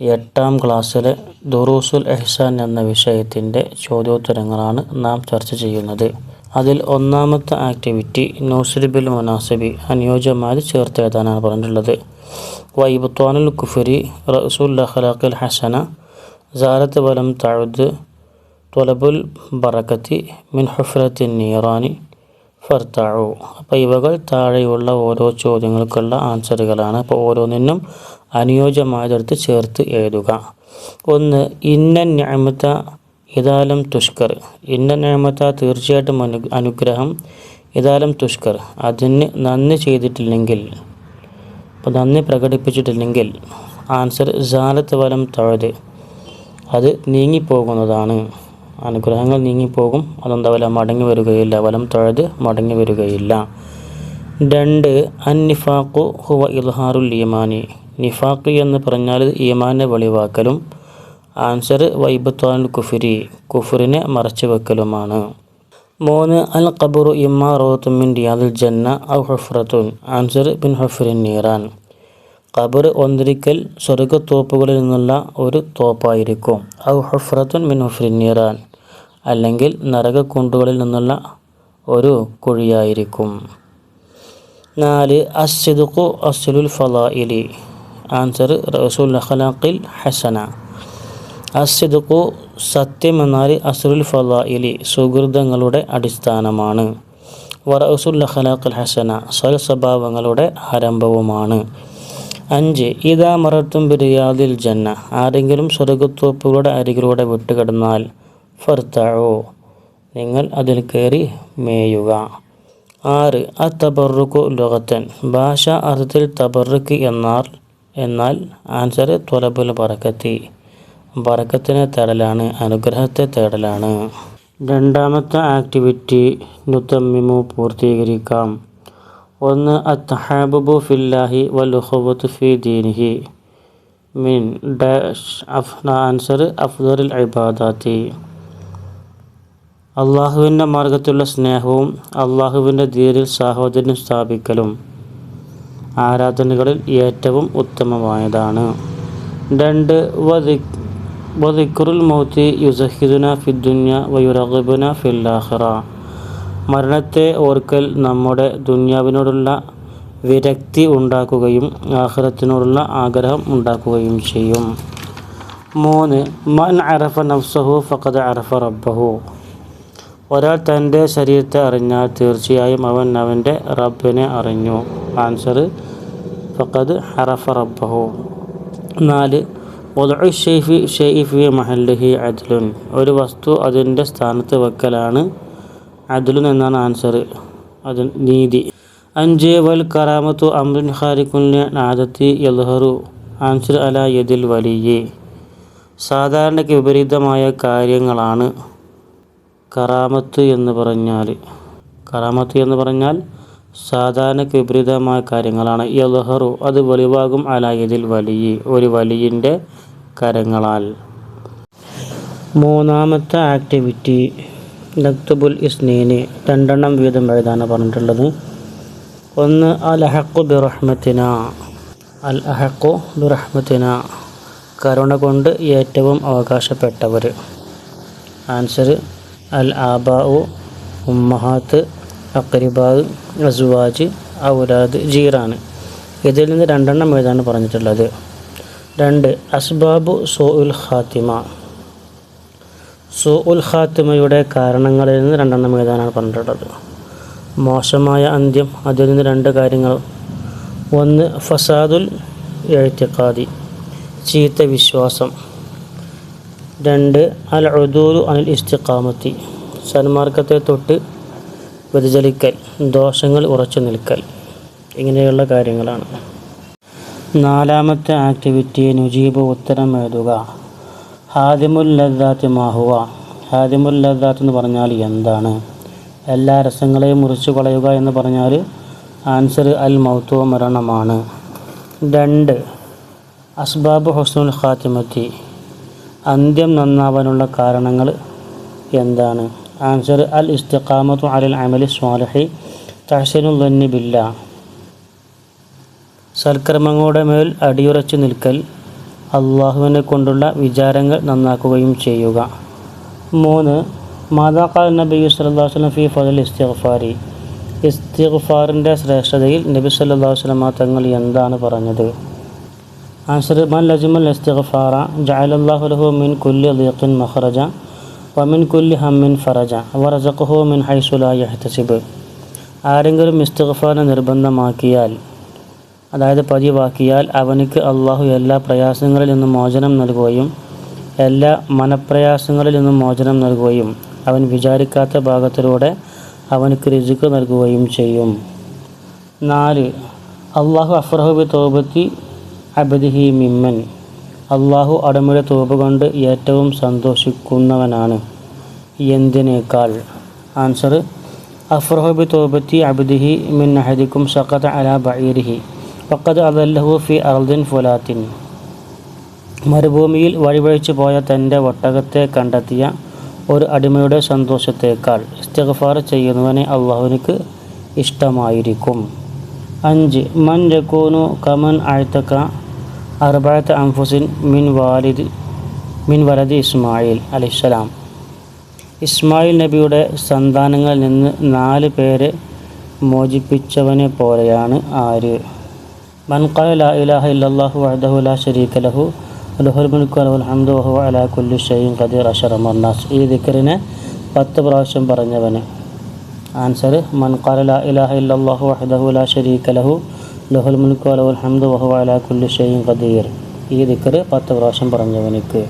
എട്ടാം ക്ലാസ്സിലെ ദുറൂസുൽ എഹ്സാൻ എന്ന വിഷയത്തിന്റെ ചോദ്യോത്തരങ്ങളാണ് നാം ചർച്ച ചെയ്യുന്നത്. അതിൽ ഒന്നാമത്തെ ആക്ടിവിറ്റി നൗസരിബിൽ മുനാസിബി അനുയോജ്യമായി ചേർത്ത് എഴുതാനാണ് പറഞ്ഞിട്ടുള്ളത്. വൈബത്വാനുൽ കുഫരി റസുൽ അഖലാഖിൽ ഹസന ജാലത്ത് വലം തഴുദ് തൊലബുൽ ബറക്കത്തി മിൻ ഹുഫ്രത്തിൻ നീറാനി ഫർത്താഴു അപ്പോൾ ഇവകൾ താഴെയുള്ള ഓരോ ചോദ്യങ്ങൾക്കുള്ള ആൻസറുകളാണ്. അപ്പോൾ ഓരോന്നിനും അനുയോജ്യമായതെടുത്ത് ചേർത്ത് എഴുതുക. ഒന്ന് ഇന്ന ഞാമത്ത ഇതാലം തുഷ്കർ. ഇന്ന ഞാമത്ത തീർച്ചയായിട്ടും അനു അനുഗ്രഹം ഇതാലം തുഷ്കർ. അതിന് നന്ദി ചെയ്തിട്ടില്ലെങ്കിൽ അപ്പോൾ നന്ദി പ്രകടിപ്പിച്ചിട്ടില്ലെങ്കിൽ ആൻസർ ജാലത്ത് വലം തഴുത്. അത് നീങ്ങിപ്പോകുന്നതാണ്. അനുഗ്രഹങ്ങൾ നീങ്ങിപ്പോകും അതെന്താവില്ല മടങ്ങി വരികയില്ല. വലം തഴുത് മടങ്ങി വരികയില്ല. രണ്ട് അൻ നിഫാഖു ഹുവ ഇൽഹാറുൽ ഈമാനി. നിഫാഖ് എന്ന് പറഞ്ഞാൽ ഈമാനെ വെളിവാക്കലും. ആൻസർ വൈബത്താൻ കുഫിരി. കുഫുറിനെ മറച്ചു വെക്കലുമാണ് മൂന്ന് അൽ ഖബറു ഇമ്മാ റോത്തുമിൻ റിയാദുൽ ജന്ന ഔ ഹഫ്രത്തുൻ ആൻസർ ബിൻ ഹഫുറിൻ നീറാൻ. ഖബർ ഒന്നിരിക്കൽ സ്വർഗത്തോപ്പുകളിൽ നിന്നുള്ള ഒരു തോപ്പായിരിക്കും. ഔ ഹഫ്രത്തുൻ മിൻ ഹുഫ്രിൻ നീറാൻ. അല്ലെങ്കിൽ നരകക്കുണ്ടുകളിൽ നിന്നുള്ള ഒരു കുഴിയായിരിക്കും. നാല് അസിദുഖു അസ്ലുൽ ഫലാഇലി ആൻസർ റസൂൽ അഖലാഖിൽ ഹസന അസിദുക്കു സത്യം എന്നാൽ അസുൽ ഫലാഇലി സുഹൃതങ്ങളുടെ അടിസ്ഥാനമാണ് വറസുൽ അഖലാഖിൽ ഹസന സ്വൽ സ്വഭാവങ്ങളുടെ ആരംഭവുമാണ് അഞ്ച് ഇതാ മറത്തും ബിരിയാദിൽ ജന്ന ആരെങ്കിലും സ്വർഗത്തോപ്പുകളുടെ അരികിലൂടെ വിട്ടുകിടന്നാൽ ഫർത്താഴോ നിങ്ങൾ അതിൽ കയറി മേയുക ആറ് അ തബറുക്കു ലോകത്തൻ ഭാഷ അർത്ഥത്തിൽ തബറുക്ക് എന്നാൽ എന്നാൽ ആൻസർ തൊലബുൽ ബറക്കത്തി ബറക്കത്തിനെ തേടലാണ് അനുഗ്രഹത്തെ തേടലാണ്. രണ്ടാമത്തെ ആക്ടിവിറ്റി നുത്തമ്മിമു പൂർത്തീകരിക്കാം. ഒന്ന് അത്തഹാബുബു ഫില്ലാഹി വലുഹുവത്ത് ഫി ദീനിഹി. മീൻ ഡാഷ് അഫ് ആൻസർ അഫ്ദറിൽ ഇബാദാത്തി. അള്ളാഹുവിന്റെ മാർഗത്തിലുള്ള സ്നേഹവും അള്ളാഹുവിന്റെ ധീരിൽ സാഹോദര്യം സ്ഥാപിക്കലും. ആരാധനകളിൽ ഏറ്റവും ഉത്തമമായതാണ്. രണ്ട് വദിക്കുറുൽ മൗത്തി യുസഹിദുന ഫിദ്ദുന്യ വയുറഹിബുന ഫില്ലാഹറ മരണത്തെ ഓർക്കൽ നമ്മുടെ ദുന്യാവിനോടുള്ള വിരക്തി ഉണ്ടാക്കുകയും ആഹ്റത്തിനോടുള്ള ആഗ്രഹം ഉണ്ടാക്കുകയും ചെയ്യും. മൂന്ന് മൻ അറഫ നഫ്സഹു ഫഖദ് അറഫ റബ്ബഹു. ഒരാൾ തന്റെ ശരീരത്തെ അറിഞ്ഞാൽ തീർച്ചയായും അവൻ അവന്റെ റബ്ബിനെ അറിഞ്ഞു. ആൻസർ ഫക്കത് ഹറഫ റബ്ബഹു. നാല് ഷെയ്ഫി മഹല്ലിഹി അദ്ലുൻ. ഒരു വസ്തു അതിന്റെ സ്ഥാനത്ത് വെക്കലാണ് അദ്ലുൻ എന്നാണ് ആൻസർ അത് നീതി. അഞ്ച് വൽ കറാമത്തു അമ്രുൻ ഖാരിഖുൽ ആദത്തി യൽഹറു ആൻസർ അല യദിൽ വലിയ. സാധാരണയ്ക്ക് വിപരീതമായ കാര്യങ്ങളാണ് കറാമത്ത് എന്ന് പറഞ്ഞാൽ കറാമത്ത് എന്ന് പറഞ്ഞാൽ സാധാരണക്ക് വിപരീതമായ കാര്യങ്ങളാണ്. യൽഹറു അത് വെളിവാകും അലായതിൽ വലിയ ഒരു വലിയന്റെ കരങ്ങളാൽ. മൂന്നാമത്തെ ആക്ടിവിറ്റി നക്തുബുൽ ഇസ്നീന് രണ്ടെണ്ണം വീതം എഴുതാനാണ് പറഞ്ഞിട്ടുള്ളത്. ഒന്ന് അൽ അഹക്കു ബിറഹ്മത്തിന. അൽ അഹക്കു ബിറഹ്മത്തിന. കരുണ കൊണ്ട് ഏറ്റവും അവകാശപ്പെട്ടവർ ആൻസർ അൽ ആബാഉ ഉമ്മഹാത്ത് അക്രിബാദ് അസുവാജ് ഔലാദ് ജീറാന് ഇതിൽ നിന്ന് രണ്ടെണ്ണം എഴുതാണ് പറഞ്ഞിട്ടുള്ളത്? രണ്ട് അസ്ബാബു സോ ഉൽ ഖാത്തിമ. സോ ഉൽ ഖാത്തിമയുടെ കാരണങ്ങളിൽ നിന്ന് രണ്ടെണ്ണം എഴുതാനാണ് പറഞ്ഞിട്ടുള്ളത്? മോശമായ അന്ത്യം അതിൽ നിന്ന് രണ്ട് കാര്യങ്ങൾ. ഒന്ന് ഫസാദുൽ എഴുത്തിക്കാതി ചീത്ത വിശ്വാസം. രണ്ട് അൽ ഉദൂലു അനിൽ ഇസ്തിഖാമത്തി. സന്മാർഗത്തെ തൊട്ട് വ്യതിചലിക്കൽ ദോഷങ്ങൾ ഉറച്ചു നിൽക്കൽ. ഇങ്ങനെയുള്ള കാര്യങ്ങളാണ്. നാലാമത്തെ ആക്ടിവിറ്റി നുജീബ് ഉത്തരം എഴുതുക. ഹാദിമുൽ ലദ്ദാത്ത് മാഹുവ ഹാദിമുൽ ലദ്ദാത്ത് എന്ന് പറഞ്ഞാൽ എന്താണ്? എല്ലാ രസങ്ങളെയും മുറിച്ചു കളയുക എന്ന് പറഞ്ഞാൽ ആൻസർ അൽ മൗത്വ മരണമാണ്. രണ്ട് അസ്ബാബ് ഹുസ്നുൽ ഖാത്തിമത്തി. അന്ത്യം നന്നാവാനുള്ള കാരണങ്ങൾ എന്താണ്? ആൻസർ അൽ ഇസ്തിഖാമത്തു അലൽ അമലി സ്വാലഹി തഹസിനുൽ ദന്നി ബില്ല. സൽക്കർമ്മങ്ങളുടെ മേൽ അടിയുറച്ചു നിൽക്കൽ അള്ളാഹുവിനെ കൊണ്ടുള്ള വിചാരങ്ങൾ നന്നാക്കുകയും ചെയ്യുക. മൂന്ന് മാതാക്കാൽ നബി അലൈഹി വസല്ലം ഫി ഫദൽ ഇസ്തിഗ്ഫാരി. ഇസ്തിഖ്ഫാറിന്റെ ശ്രേഷ്ഠതയിൽ നബി അലൈഹി വസല്ലം തങ്ങൾ എന്താണ് പറഞ്ഞത്? ആൻസർ മൻ ലജിമൽ جعل ജഅലല്ലാഹു ലഹു മിൻ കുല്ലി ضيق മഖറജ വമിൻ കുല്ലി ഹമ്മിൻ ഫറജ വറസഖഹു മിൻ ഹൈസു ലാ യഹ്തസിബ് ആരെങ്കിലും ഇസ്തിഗ്ഫാറിനെ നിർബന്ധമാക്കിയാൽ അതായത് പതിവാക്കിയാൽ അവനിക്ക് അള്ളാഹു എല്ലാ പ്രയാസങ്ങളിൽ നിന്നും മോചനം നൽകുകയും എല്ലാ മനപ്രയാസങ്ങളിൽ നിന്നും മോചനം നൽകുകയും അവൻ വിചാരിക്കാത്ത ഭാഗത്തിലൂടെ അവനക്ക് രുചിക്ക് നൽകുകയും ചെയ്യും. നാല് അള്ളാഹു അഫ്രഹുബി തോബത്തി അബദിഹി മിമ്മൻ. അള്ളാഹു അടമുര തോപ കൊണ്ട് ഏറ്റവും സന്തോഷിക്കുന്നവനാണ്. എന്തിനേക്കാൾ? ആൻസർ അഫ്രഹബി തോബത്തി അബദിഹി മിൻ അഹദിക്കും സഖത്ത് അല ബൈരിഹി പക്കത് അതല്ലഹു ഫി അർദിൻ ഫുലാത്തിൻ. മരുഭൂമിയിൽ വഴിവഴിച്ചു പോയ തന്റെ ഒട്ടകത്തെ കണ്ടെത്തിയ ഒരു അടിമയുടെ സന്തോഷത്തേക്കാൾ ഇസ്തിഗ്ഫാർ ചെയ്യുന്നവനെ അള്ളാഹുവിനക്ക് ഇഷ്ടമായിരിക്കും. അഞ്ച് മൻ ജക്കൂനു കമൻ ആഴ്ത്തക്ക അർബായത്ത് അംഫുസിൻ മിൻ വാലിദ് മിൻ വലദ് ഇസ്മായിൽ അലിസ്സലാം ഇസ്മായിൽ നബിയുടെ സന്താനങ്ങളിൽ നിന്ന് നാല് പേരെ മോചിപ്പിച്ചവനെ പോലെയാണ് ആര്? മൻ ഖാല ലാ ഇലാഹ വഹദഹു ലാ ലഹു ഈ ദിക്കറിനെ പത്ത് പ്രാവശ്യം പറഞ്ഞവന്. ആൻസർ മൻ ഖാല ലാ ഇലാഹ വഹദഹു ലാ ലഹു ലഹുൽ മുൽക്കു വലഹുൽ ഹംദു ഖദീർ. ഈ ദിക്കർ പത്ത് പ്രാവശ്യം പറഞ്ഞവനിക്ക്.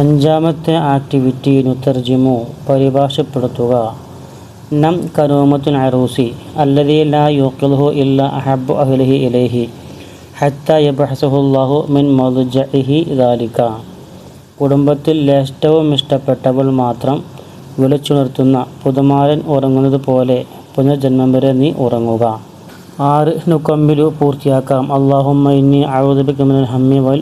അഞ്ചാമത്തെ ആക്ടിവിറ്റി നുത്തർജിമു പരിഭാഷപ്പെടുത്തുക. നം കനൂമത്തുൻ അറൂസി അല്ലതി ലാ യൂക്കിൽഹു ഇല്ല അഹബു അഹ്ലിഹി ഇലൈഹി ഹത്ത യബഹസുഹുല്ലാഹു മിൻ മധുജഇഹി ദാലിക. കുടുംബത്തിൽ ലേഷ്ടവും ഇഷ്ടപ്പെട്ടവൾ മാത്രം വിളിച്ചുണർത്തുന്ന പുതുമാരൻ ഉറങ്ങുന്നത് പോലെ പുനർജന്മം വരെ നീ ഉറങ്ങുക. ആറ് നുക്കമ്പിലു പൂർത്തിയാക്കാം. അള്ളാഹുമ്മ ഇന്നി അഴുദബിക്ക് മിനൽ ഹമ്മി വൽ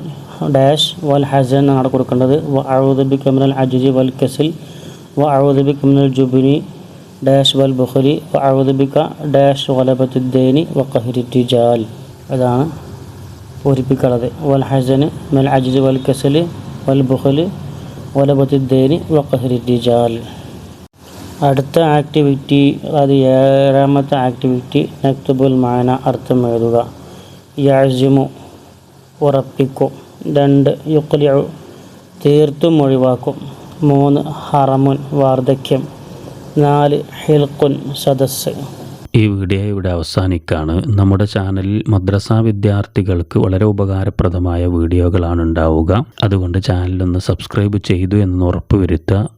ഡാഷ് വൽ ഹസൻ എന്നാണ് കൊടുക്കേണ്ടത്. വ അഴുദബിക്ക് മിനൽ അജുജി വൽ കസിൽ വ അഴുദബിക്ക് മിനൽ ജുബിനി ഡാഷ് വൽ ബുഖരി വ അഴുദബിക്ക ഡാഷ് വലബത്തുദ്ദൈനി വ കഹിരി ടിജാൽ അതാണ് പൂരിപ്പിക്കുന്നത് വൽ ഹസന് മൽ അജുജി വൽ കസിൽ വൽ ബുഖൽ വലബത്തുദ്ദൈനി വ കഹിരി ടിജാൽ അടുത്ത ആക്ടിവിറ്റി അത് ഏഴാമത്തെ ആക്ടിവിറ്റി നക്തുബുൽ മാന അർത്ഥം എഴുതുക. യാസിമു ഉറപ്പിക്കും. രണ്ട് യുക്ലിയു തീർത്തും ഒഴിവാക്കും. മൂന്ന് ഹറമുൻ വാർദ്ധക്യം. നാല് ഹിൽക്കുൻ സദസ്സ്. ഈ വീഡിയോ ഇവിടെ അവസാനിക്കാണ്. നമ്മുടെ ചാനലിൽ മദ്രസ വിദ്യാർത്ഥികൾക്ക് വളരെ ഉപകാരപ്രദമായ വീഡിയോകളാണ് ഉണ്ടാവുക. അതുകൊണ്ട് ചാനലൊന്ന് സബ്സ്ക്രൈബ് ചെയ്തു എന്ന് ഉറപ്പുവരുത്തുക.